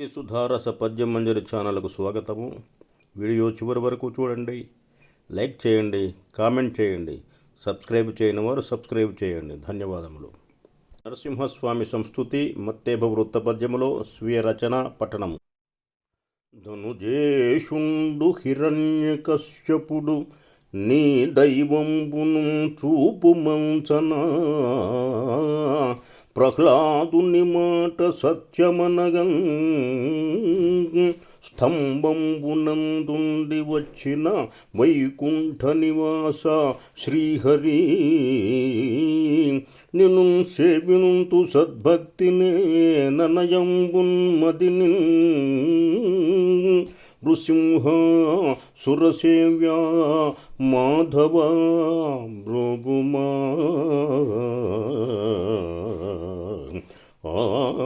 సుధారస సుధారస పద్యమంజరి ఛానల్కు స్వాగతము. వీడియో చివరి వరకు చూడండి. లైక్ చేయండి కామెంట్ చేయండి సబ్స్క్రైబ్ చేయని వారు సబ్స్క్రైబ్ చేయండి. ధన్యవాదములు. నరసింహస్వామి సంస్థుతి మత్తేభ వృత్త పద్యములో స్వీయ రచన పఠనము. ధనుజేషుండు హిరణ్యకశ్యపుడు నీ దైవంబును చూపు మంచనా. ప్రహ్లాదుని మాట సత్యమనగం. స్తంభంబునందుండి వచ్చిన వైకుంఠ నివాస శ్రీహరి. నిను సేవినుంతు సద్భక్తినే ననయంబున్మదిని నృసింహ సురసేవ్యా మాధవ భృగుమా. Oh.